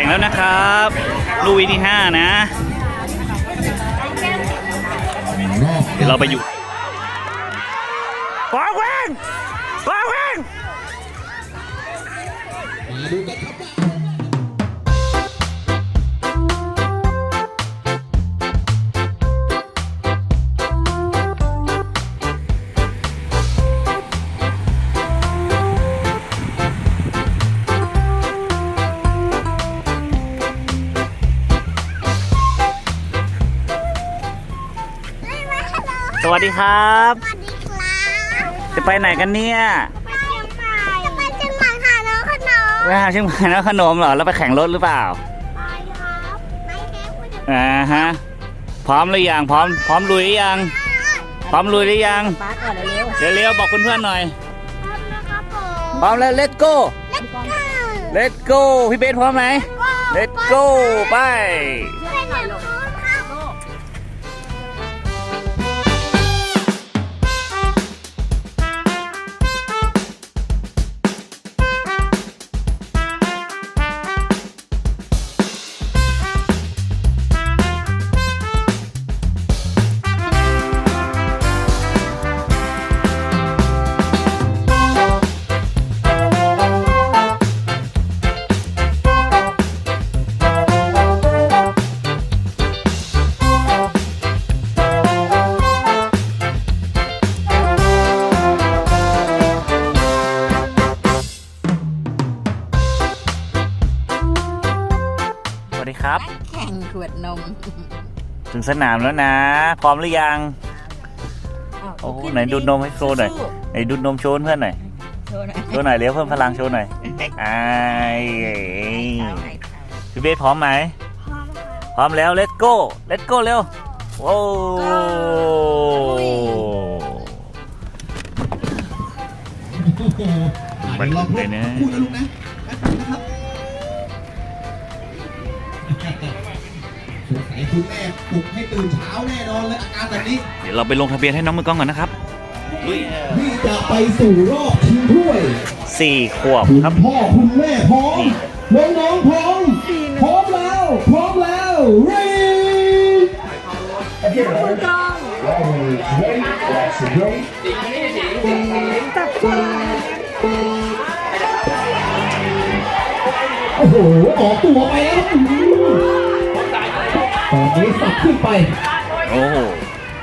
ข่งแล้วนะครับ ลูกที่ห้านะ เดี๋ยวเราไปอยู่วางแวงวางแวาดูกัน สวัสดีครับ สวัสดีครับจะไปไหนกันเนี่ยไปเชียงใหม่จะไปเชียงใหม่หาน้องขนมไปหาเชียงใหม่แล้วขนมเหรอแล้วไปแข่งรถหรือเปล่าไปครับไปแค่คุณจะอ่าฮะพร้อมหรือยังพร้อมพร้อมลุยหรือยัง พร้อมลุยหรือยังป้าก่อนเร็วเร็วๆบอกเพื่อนๆหน่อยพร้อมนะครับผมพร้อมแล้ว let's go เล็กเกิน let's go พี่เบสพร้อมไหม let's go ไปเป็นอย่าง ครับสวัสดีครับ แข่งขวดนมถึงสนามแล้วนะ พร้อมหรือยังาวโอ้โหขึ้ไหนดูดนมให้โชว์หน่อยสู้ไหนดูดนมโชว์เพื่อนหน่อยๆโชว์หน่อยโชว์หน่อยเร็วเพิ่มพลังโชว์หน่อยไอ้ายเอาไหนเอาพี่เบสพร้อมไหมพร้อมครับพร้อมแล้ว let's go let's go เร็วโอ้โอ้โหอะเดี๋ยวเราพูดพูดนะลูกนะ คุณแม่ปลุกให้ตื่นเช้าแน่นอนเลยอาการแบบนี้ เดี๋ยวเราไปลงทะเบียนให้น้องมือกล้องก่อนนะครับลุยที่จะไปสู่รอบชิงถ้วยสี่ขวบคุณครับ พ่อคุณแม่พร้อมนี่น้องๆพร้อม พร้อมแล้ว พร้อมแล้ว ready โอ้โหออกตัวไปแล้วอื้อหือ ตอนนี้สับขึ้นไปโอ้โห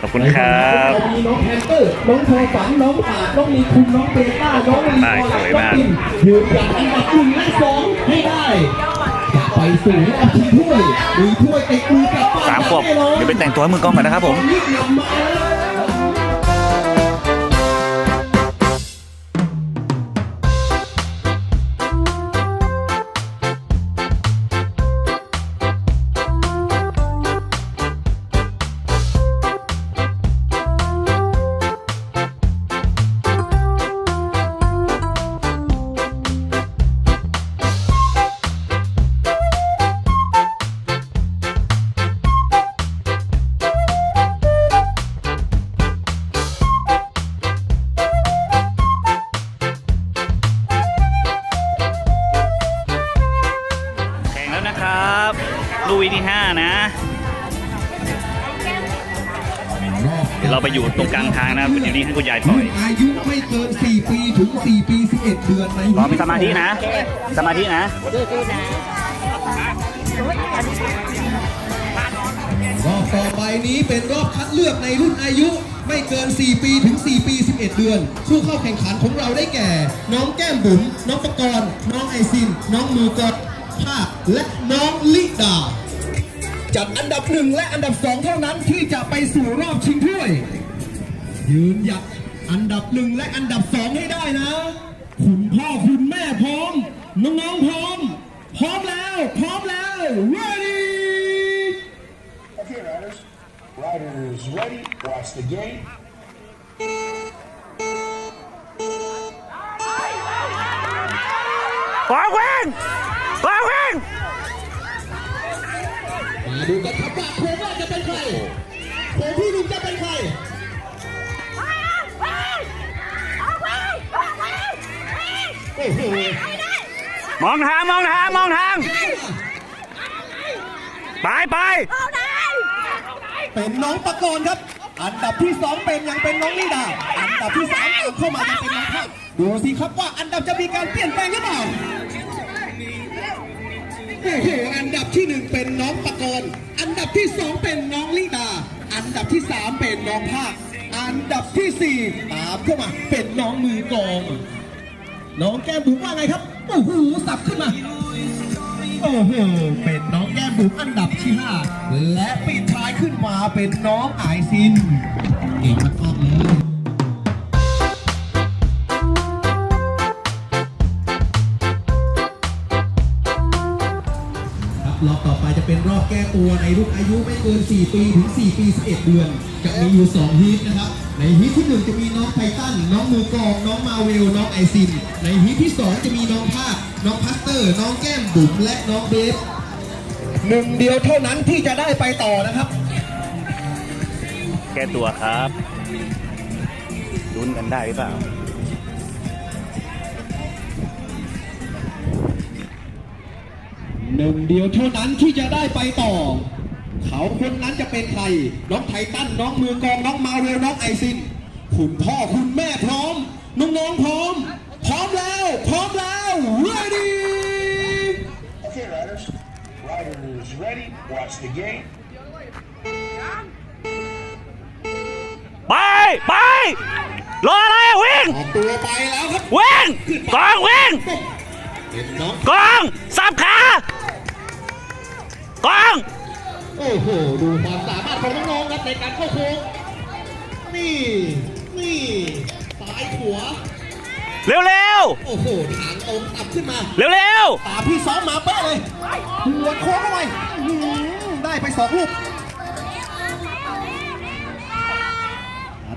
ขอบคุณครับเรามีน้องแพนเตอร์ น้องทอฝัน น้องปาดน้องมีคุณ น้องเบต้า น้องลีได้สวยมากน้องปิ่นยืนยันอันดับหนึ่งและสองให้ได้จะไปสู่รอบชิงถ้วยมีถ้วยติดมือกลับบ้านสามขวบแน่นอนเดี๋ยวไปแต่งตัวให้มือกล้องก่อนนะครับผม ลูกวีที่ห้านะ เดี๋ยวเราไปอยู่ตรงกลางทางนะเดี๋ยวนี้ให้คุณยายปล่อย อายุไม่เกิน 4 ปีถึง 4 ปี 11 เดือนในพร้อมมีสมาธินะ สมาธินะดูๆนะ รอบต่อไปนี้เป็นรอบคัดเลือกในรุ่นอายุไม่เกิน 4 ปีถึง 4 ปี 11 เดือนผู้เข้าแข่งขันของเราได้แก่ น้องแก้มบุ๋มน้องปกรณ์น้องไอซิน น้องมือกอดภาคและน้องลิดา จัดอันดับหนึ่งและอันดับสองเท่านั้นที่จะไปสู่รอบชิงถ้วย ยืนหยัดอันดับหนึ่งและอันดับสองให้ได้นะ คุณพ่อคุณแม่พร้อม น้องๆพร้อม พร้อมแล้ว พร้อมแล้ว ready Okay, riders. Riders ready. Watch the gate. วางแวงวางแวง มาดูกันครับว่าโค้งแรกจะเป็นใครโค้งที่หนึ่งจะเป็นใครโอ้โหมองทางมองทางมองทางมไปไปเป็นน้องปะกรณ์ครับ อันดับที่สองเป็นยังเป็นน้องนิดาอันดับที่สามตามเข้ามายังเป็นน้องภาคดูสิครับว่าอันดับจะมีการเปลี่ยนแปลงหรือเปล่า โอ้โหอันดับที่หนึ่งเป็นน้องปะกรณ์อันดับที่สองเป็นน้องลิดา อันดับที่สามเป็นน้องภาค อันดับที่สี่ตามเข้ามาเป็นน้องมือกลอง น้องแก้มบุ๋มว่าไงครับ โอ้โห สับขึ้นมา โอ้โห เป็นน้องแก้มบุ๋มอันดับที่5และปิดท้ายขึ้นมาเป็นน้องไอซิน เก่งมากๆเลย รอบต่อไปจะเป็นรอบแก้ตัวในรุ่นอายุไม่เกิน 4 ปีถึง 4 ปี 11 เดือน จะมีอยู่ 2 ฮีทนะครับ ในฮีทที่ 1 จะมีน้องไททัน น้องมือกอง น้องมาเวล น้องไอซิน ในฮีทที่ 2 จะมีน้องภาค น้องพัสเตอร์ น้องแก้มบุ๋มและน้องเบฟหนึ่งเดียวเท่านั้นที่จะได้ไปต่อนะครับ แก้ตัวครับลุ้นกันได้หรือเปล่า หนึ่งเดียวเท่านั้นที่จะได้ไปต่อ เขาคนนั้นจะเป็นใคร น้องไททันน้องมือกองน้องมาเวลน้องไอซินคุณพ่อคุณแม่พร้อมน้องๆพร้อม พร้อมแล้ว พร้อมแล้ว ready Okay, riders. Riders ready. Watch the gate. ไปไปรออะไรอะวิ่งออกตัวไปแล้วครับวิ่งกองวิ่ง เห็นน้อง กองสับขากอง โอ้โห ดูความสามารถของน้องๆครับในการเข้าโค้งนี่นี่ซ้ายขวาเร็วเร็วโอ้โหทางตรงตับขึ้นมา เร็วเร็วตามพี่ซ้อมมาเป๊ะเลยหัวโค้งเข้าไปอื้อหือได้ไปสองลูก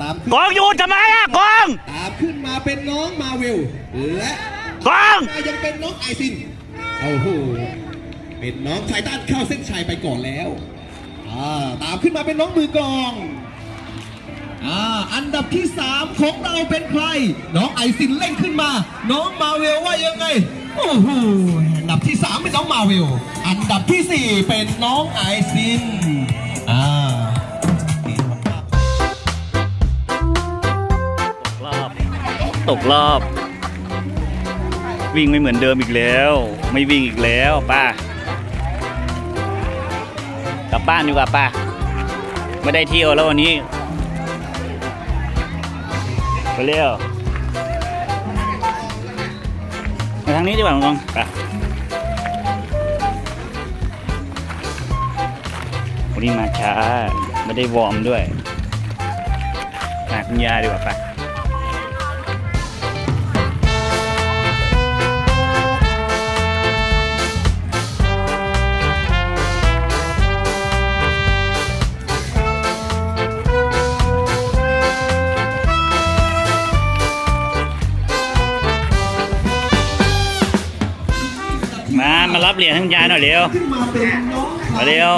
ตามขึ้นกองอยู่ทำไมอะกอง ตามขึ้นมาเป็นน้องมาเวลและกองมายังเป็นน้องไอซินโอ้โห เป็นน้องไททันเข้าเส้นชัยไปก่อนแล้วาตามขึ้นมาเป็นน้องมือกลองอันดับที่ 3 ของเราเป็นใคร น้องไอซินเร่งขึ้นมา น้องมาเวลว่ายังไง โอ้โห อันดับที่ 3 เป็นน้องมาเวล อันดับที่ 4 เป็นน้องไอซิน อ่าเก่งมากๆรอบตกรอบ วิ่งไม่เหมือนเดิมอีกแล้ว ไม่วิ่งอีกแล้วป้า กลับบ้านดีกว่าป้าไม่ได้เที่ยวแล้ววันนี้ไปเร็วมาทางนี้ดีกว่าน้องไปวันนี้มาช้าไม่ได้วอร์มด้วยหาคุณยาดีกว่าไป มามารับเหรียญให้คุณยายหน่อยเร็วขึ้นมาเป็นน้องมาเร็ว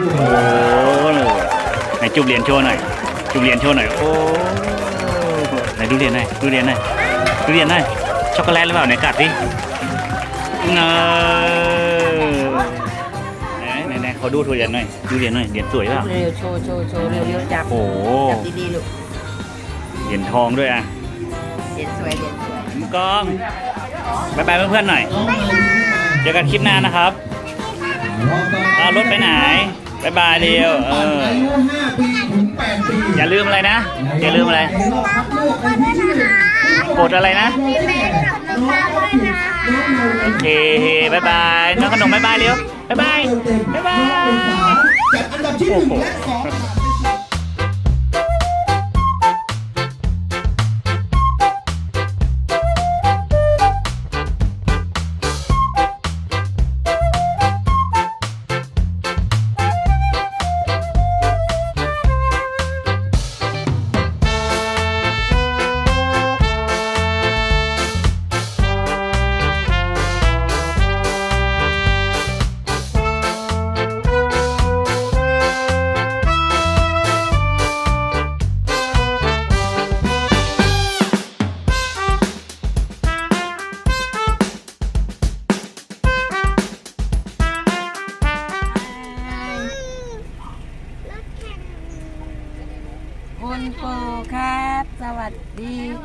โอ้โหไหนจุบเหรียญโชว์หน่อยจุบเหรียญโชว์หน่อยโอ้ไหนดูเหรียญหน่อยดูเหรียญหน่อยดูเหรียญหน่อยช็อกโกแลตหรือเปล่าไหนกัดดิเออไหนไหนไหนเขาดูทุเรียนหน่อยดูเหรียญหน่อยเหรียญสวยเปล่าเร็วโชว์โชว์โชว์เร็วเร็วจับโอ้โหจับดีๆลูกเหรียญทองด้วยอะเด็ดสวยเด็ดสวยมือกอง บายบายเพื่อนๆหน่อยน้องมาขึ้นมาเจอกันคลิปหน้านะครับเอารถไปไหนบายบายเร็วเอออายุ5ปีถึง8ปีอย่าลืมอะไรนะ อย่าลืมอะไร กดอะไรนะ มีแม่กับน้องตาด้วยนะโอเคบายบายน้องขนมบายบายเร็วบายบายบายบายจัดอันดับที่หนึ่งและสอง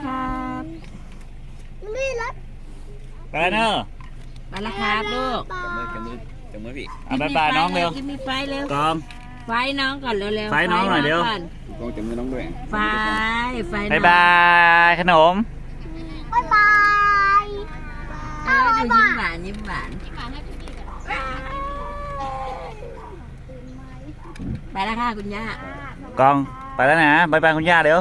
ครับไม่รัไปแล้วเนอะไปแล้วครับลูกจมืมือจพี่อ่บ๊ายบายน้องเร็วไฟวตอมไฟน้องก่อนเร็วๆไฟน้องหน่อยเร็วต้องจมือน้องด้วยไฟไฟบ๊ายบายขนมบ๊ายบายเออดูยิ้มหวานยิ้มหวานไปแล้วค่ะคุณย่ากองไปแล้วนะบ๊ายบายคุณย่าเร็ว